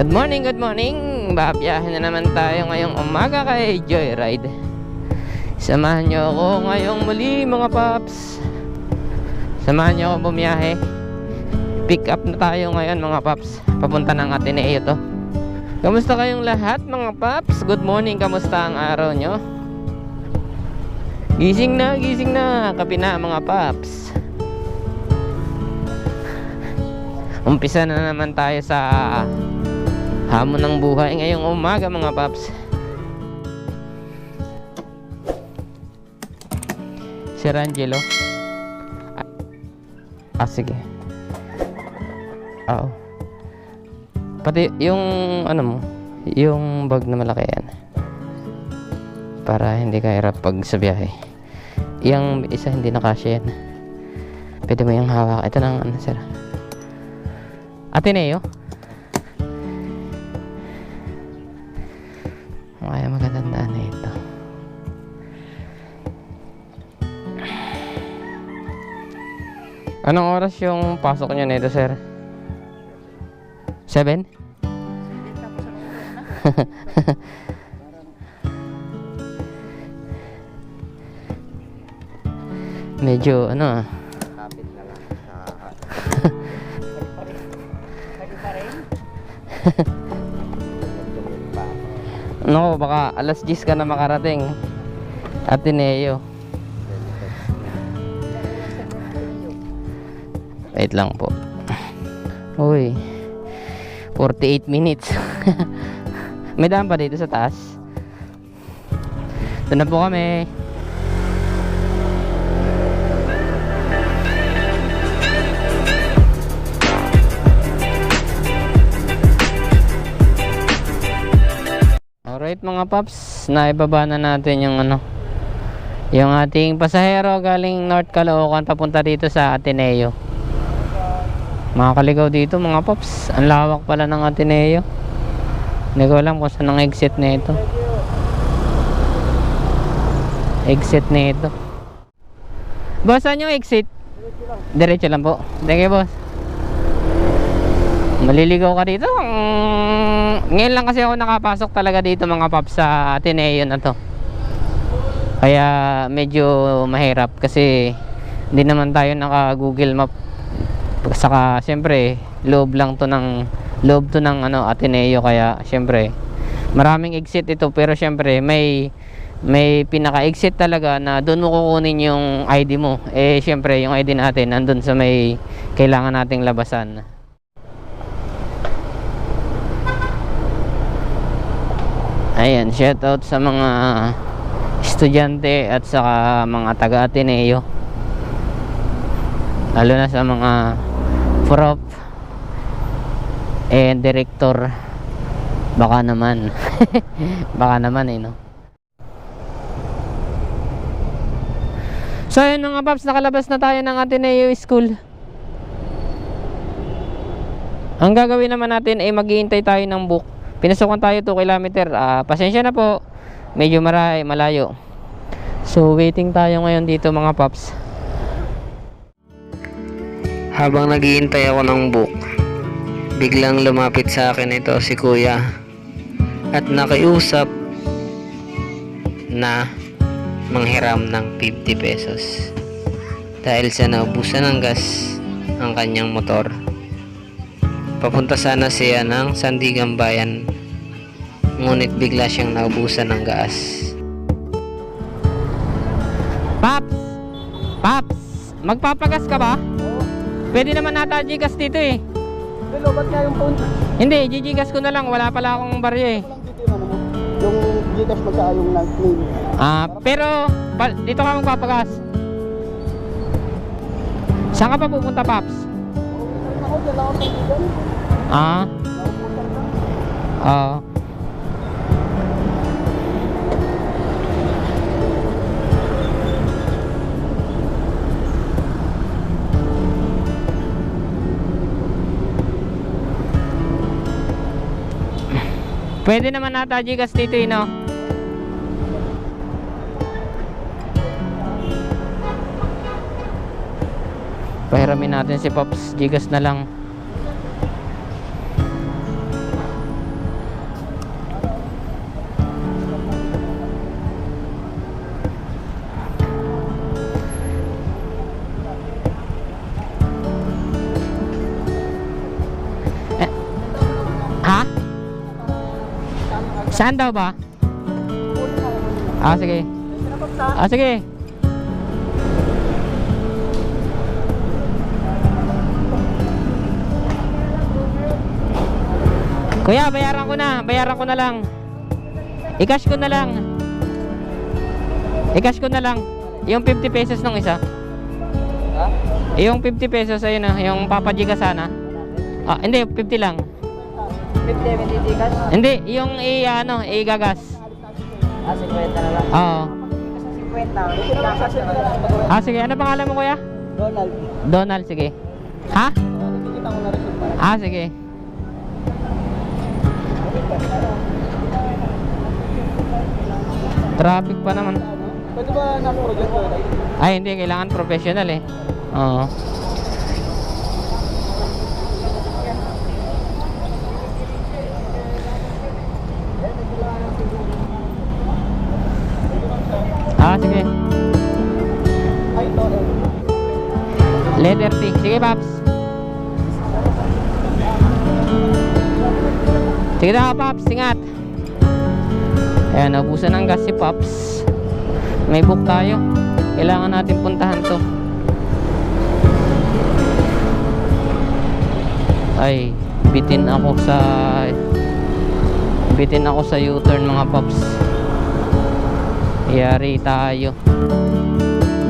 Good morning, good morning. Babiyahin na naman tayo ngayong umaga kay Joyride. Samahan niyo ako ngayong muli mga paps. Samahan niyo ako bumiyahe. Pick up na tayo ngayon mga paps. Papunta ng Ateneo to. Kamusta kayong lahat mga paps? Good morning, kamusta ang araw nyo? Gising na, gising na. Kapi na mga paps. Umpisa na naman tayo sa hamon ng buhay ngayong umaga mga paps. Si Rangelo. Ah, sige. Oo. Pati yung ano mo, yung bag na malaki yan. Para hindi ka hirap pag sa biyahe. Yung isa hindi nakasya yan. Pwede mo yung hawak. Ito ng ano sir. Ateneo? Anong oras yung pasok niyo nito, sir? 7? Medyo ano ah. Kapit na lang sa. Nako, baka alas 10 ka na makarating. Ateneo. Wait lang po. Uy. 48 minutes. May daan pa dito sa taas. Ito na po kami. Alright mga paps, naibaba na natin yung ano yung ating pasahero galing North Caloocan papunta dito sa Ateneo. Makakaligaw dito mga paps, ang lawak pala ng Ateneo. Hindi ko alam kung saan ang exit na ito. Exit na ito. Boss, saan yung exit? Diretso lang po. Thank you, boss. Maliligaw ka dito. Mm, ngayon lang kasi ako nakapasok talaga dito mga paps sa Ateneo na to. Kaya medyo mahirap kasi hindi naman tayo naka Google Map. Saka siyempre loob lang to ng loob to ng ano Ateneo kaya siyempre maraming exit ito pero siyempre may may pinaka-exit talaga na doon mo kukunin yung ID mo. Eh siyempre yung ID natin nandun sa may kailangan nating labasan. Ayan, shout out sa mga estudyante at saka mga taga Ateneo. Lalo na sa mga prof and director. Baka naman. Baka naman eh, no? So ayun mga paps, nakalabas na tayo ng Ateneo School. Ang gagawin naman natin ay maghihintay tayo ng book. Pinasukan tayo 2 kilometer. Ah, pasensya na po. Medyo maray, malayo. So waiting tayo ngayon dito mga paps. Habang naghihintay ako ng book, biglang lumapit sa akin ito si kuya at nakiusap na manghiram ng 50 pesos dahil sa naubusan ng gas ang kanyang motor. Papunta sana siya ng Sandigan Bayan ngunit bigla siyang naubusan ng gas. Paps! Paps! Magpapagas ka ba? Pwede naman nata Gcash dito eh. Hello, ba't nga yung phone? Hindi, Gcash ko na lang. Wala pala akong barya eh. Lang dito yung ano mo. Yung Gcash mo sa yung name. Ah, pero pa- dito ka magpapagas. Saan ka pa pupunta, Paps? Ako, dyan ako sa. Ah, Nauputan lang. Pwede naman nata Gcash dito, eh, no? Pahiramin natin si Pops Gigas na lang Saan daw ba? Ah, sige. Ah, sige. Kuya, bayaran ko na. Bayaran ko na lang. I-cash ko na lang. I-cash ko na lang. Yung 50 pesos nung isa. Ha? Yung 50 pesos, ayun na. Yung papaji ka sana. Ah, hindi, 50 lang. 50 minitikas? Hindi, yung i, ano, i-gagas. Ah, 50 na lang. Oo. Kasi 50. Ito na masasabi na lang. Ah, sige. Ano pangalan mo, kuya? Donald. Donald, sige. Ha? Ah, sige. Traffic pa naman. Pwede ba ko? Ay, hindi. Kailangan professional eh. Oo. Ah, sige. Letter T. Sige, Paps. Sige na, Paps. Ingat. Ayan, naubusan ng gas si Paps. May book tayo. Kailangan natin puntahan to. Ay, bitin ako sa bitin ako sa U-turn mga Paps. Yari tayo.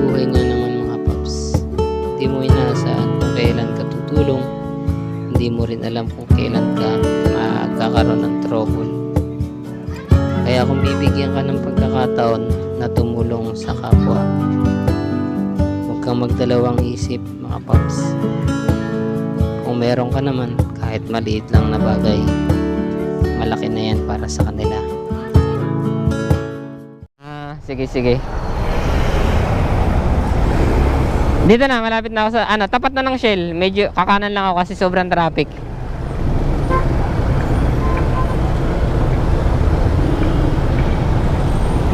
Buhay nga naman mga Paps. Hindi mo inaasahan kung kailan ka tutulong. Hindi mo rin alam kung kailan ka magkakaroon ng trouble. Kaya kung bibigyan ka ng pagkakataon na tumulong sa kapwa, huwag kang magdalawang isip mga Paps. Kung meron ka naman, kahit maliit lang na bagay, malaki na yan para sa kanila. Sige, sige. Dito na, malapit na ako sa, ano, tapat na ng Shell. Medyo kakanan lang ako kasi sobrang traffic.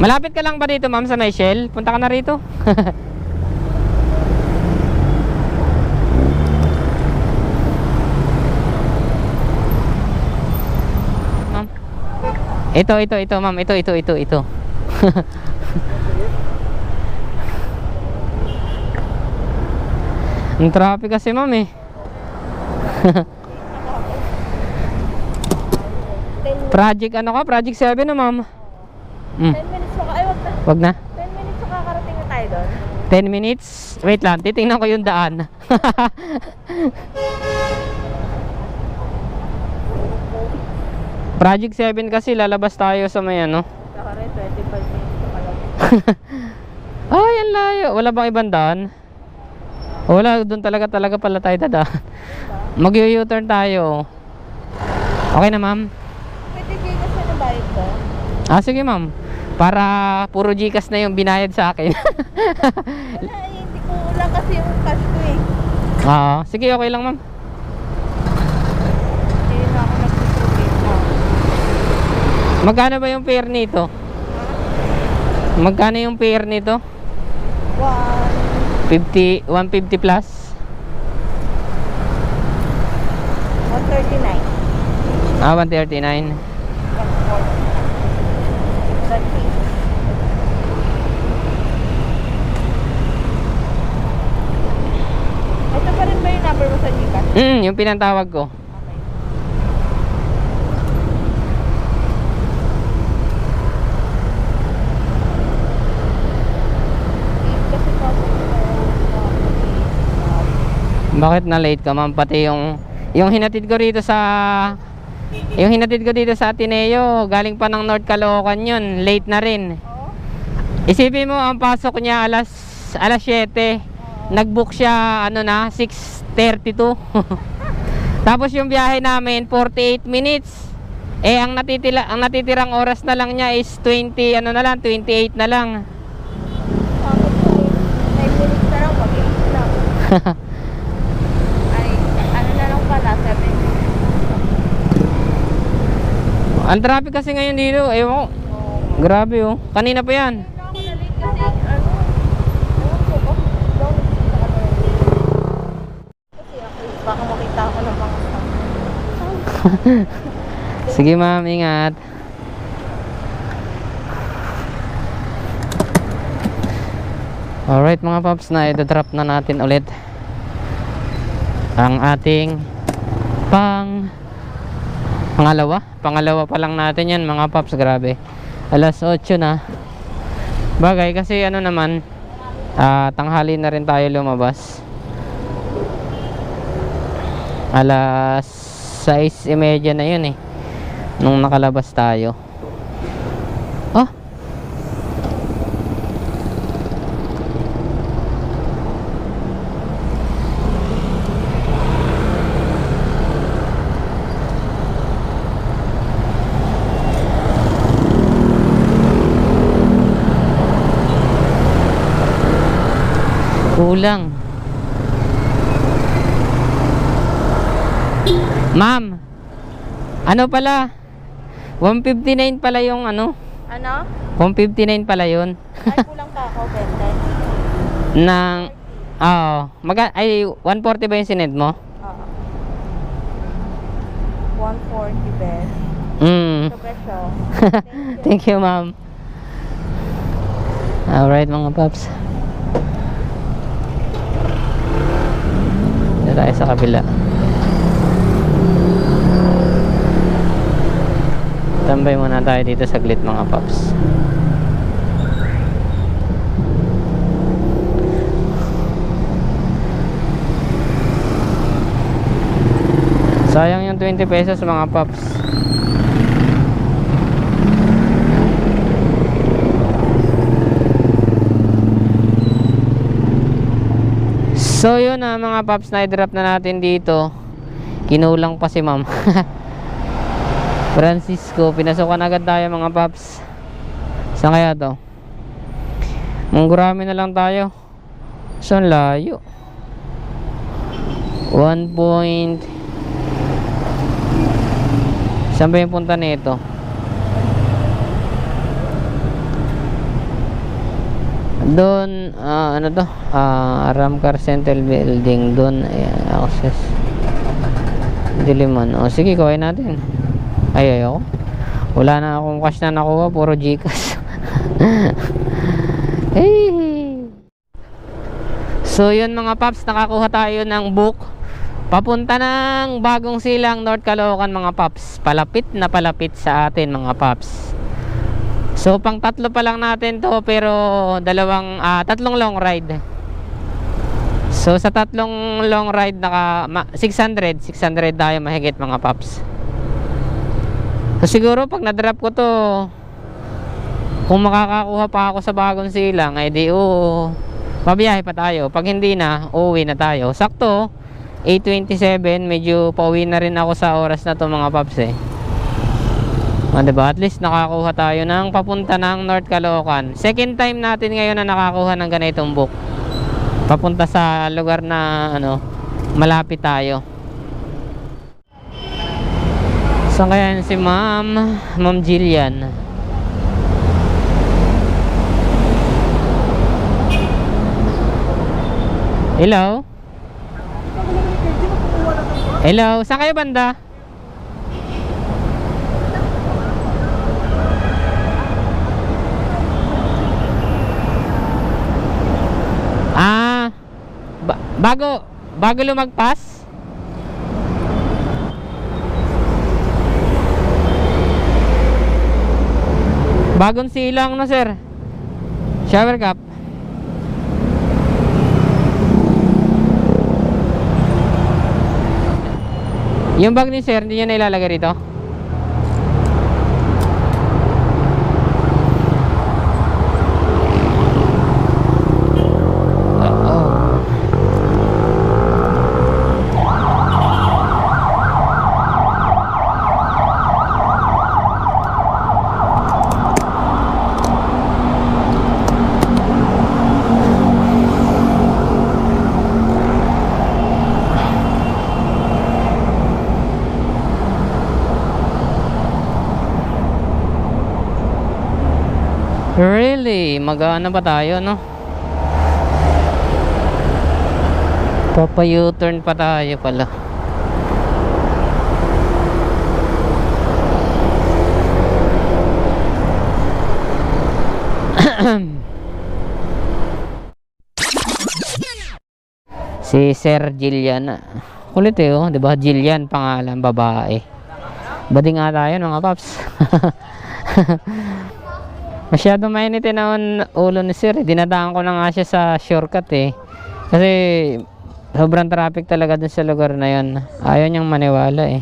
Malapit ka lang ba dito, ma'am, sa may Shell? Punta ka na rito. ma'am. Ito, ito, ito, ma'am. Ito, ito, ito, ito. Ang traffic kasi, ma'am, eh. Project ano ka? Project 7 na, ma'am. Mm. 10 minutes pa Ay, wag na. Wag na. 10 minutes pa kakarating na tayo doon. 10 minutes. Wait lang, titingnan ko yung daan. Project 7 kasi lalabas tayo sa may ano. Saka rin, 25 minutes pa. Ay, ang layo. Wala bang ibang daan? Wala, doon talaga talaga pala tayo dadaan. Mag-u-turn tayo. Okay na, ma'am? Pwede Gcash na bayad ko? Ah, sige, ma'am. Para puro Gcash na yung binayad sa akin. Wala, eh, hindi ko lang kasi yung cash ko eh. Oo. sige, okay lang, ma'am. Hindi na ako nagsusulit na. Magkano ba yung fare nito? Magkano yung fare nito? 1, 50, 150 plus? 139. Ah, 139. 140. Ito pa rin ba yung number mo sa Gcash? Mm, yung pinantawag ko. Okay. Kasi pasok ko Bakit na late ka, ma'am? Pati yung yung hinatid ko rito sa yung hinatid ko dito sa Ateneo, galing pa ng North Caloocan yun. Late na rin. Isipin mo, ang pasok niya alas alas 7. Nag-book siya ano na 6:32. Tapos yung biyahe namin 48 minutes. Eh ang natitila ang natitirang oras na lang niya is 20 ano na lang, 28 na lang. Tapos ay 5 minutes na lang, mag-8 lang. Ang traffic kasi ngayon dito, ewan ko. Grabe oh. Kanina pa yan. Baka makita ako ng mga Sige ma'am, ingat. Alright mga paps na idodrop na natin ulit ang ating pang pangalawa. Pangalawa pa lang natin yan mga paps, grabe. Alas 8 na. Bagay kasi ano naman, ah, tanghali na rin tayo lumabas. Alas 6.30 na yun eh. Nung nakalabas tayo. Oh, Kulang. Ma'am. Ano pala? 159 pala yung ano? Ano? 159 pala yun. Ay, kulang pa ako, 20. Nang Oo. Maga ay 140 ba yung sined mo? Oo. 140 best. Mm. Presyo. Thank you, ma'am. Alright, mga paps. Tayo sa kabila. Tambay muna tayo dito saglit, mga paps. Sayang yung 20 pesos, mga paps. So yun na mga paps na i-drop na natin dito Kinulang pa si ma'am Francisco Pinasukan agad tayo mga paps Saan kaya to? Manggurami na lang tayo Saan layo? 1 point Saan ba yung punta nito? Doon, ah, ano to? Ah, Ramcar Central Building. Doon, ayan, access. Diliman. O, sige, kuhain natin. Ay, ayoko. Wala na akong cash na nakuha. Puro Gcash. hey! So, yun mga paps. Nakakuha tayo ng book. Papunta ng Bagong Silang, North Caloocan mga paps. Palapit na palapit sa atin mga paps. So pang tatlo pa lang natin to pero dalawang ah, tatlong long ride. So sa tatlong long ride naka ma- 600, 600 tayo mahigit mga paps. So siguro pag na-drop ko to kung makakakuha pa ako sa bagong silang ay di oh, pabiyahe pa tayo. Pag hindi na, uuwi na tayo. Sakto 8.27, medyo pauwi na rin ako sa oras na to mga paps eh. Ah, diba? At least nakakuha tayo ng papunta ng North Caloocan. Second time natin ngayon na nakakuha ng ganitong book. Papunta sa lugar na ano, malapit tayo. Saan kaya si Ma'am? Ma'am Jillian. Hello? Hello? Saan kayo banda? Ah, ba- bago bago lumagpas? Bagong silang na sir. Shower cap. Yung bag ni sir, hindi niya na ilalagay rito? Oo. Mag-ano ba tayo, no? Papa U-turn pa tayo pala. Si Sir Jillian. Kulit eh, oh. 'di ba? Jillian pangalan, babae. Bading nga tayo mga paps. Masyado mainit eh naman ulo ni Sir. eh. Dinadaan ko na nga siya sa shortcut eh. Kasi sobrang traffic talaga dun sa lugar na yon. Ayaw niyang maniwala eh.